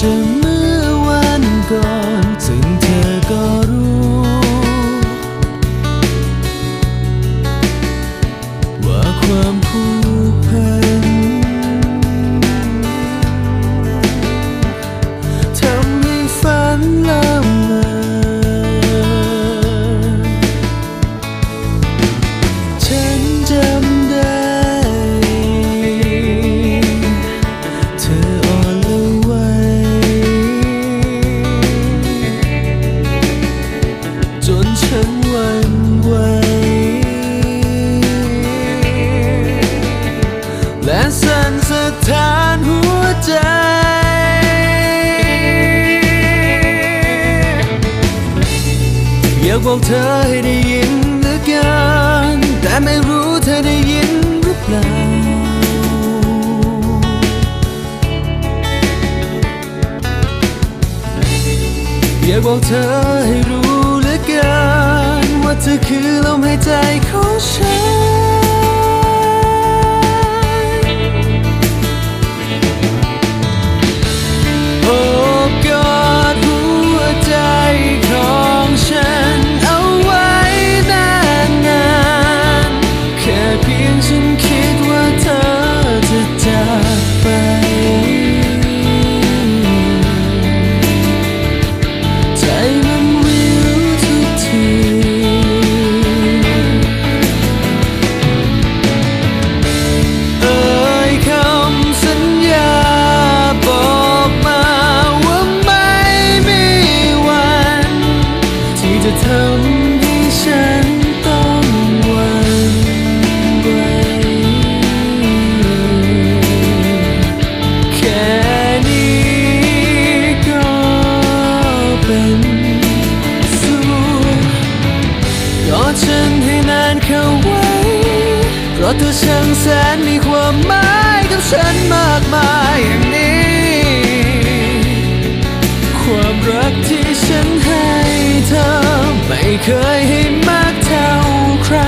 จะเมื่อวันก่อนซึ่งเธอก็รู้ ว่าความผู อยากบอกเธอให้ได้ยินเหลือเกินแต่ไม่รู้เธอได้ยินหรือเปล่าอยากบอกเธอให้รู้เหลือเกินว่าเธอคือลมหายใจของฉัน ราะเธอช่างแสนมีความหมายกับฉันมากมายอย่างนี้ ความรักที่ฉันให้เธอ ไม่เคยให้มากเท่าใคร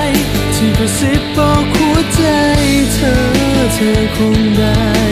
ที่กระซิบบอกหัวใจเธอเธอคงได้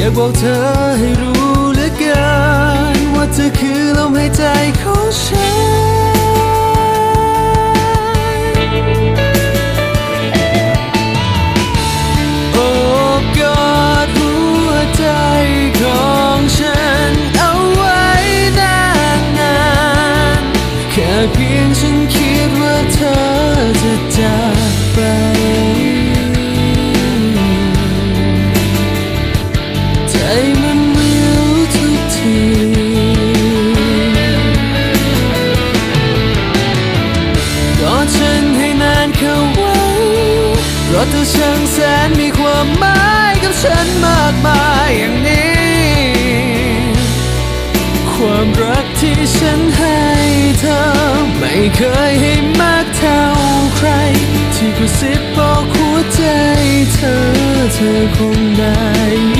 อยากบอกเธอให้รู้เหลือเกินว่าเธอคือลมหายใจของฉัน ช่างแสนมีความหมายกับฉันมากมายอย่างนี้ ความรักที่ฉันให้เธอ ไม่เคยให้มากเท่าใคร ที่กระซิบบอกหัวใจเธอเธอคงได้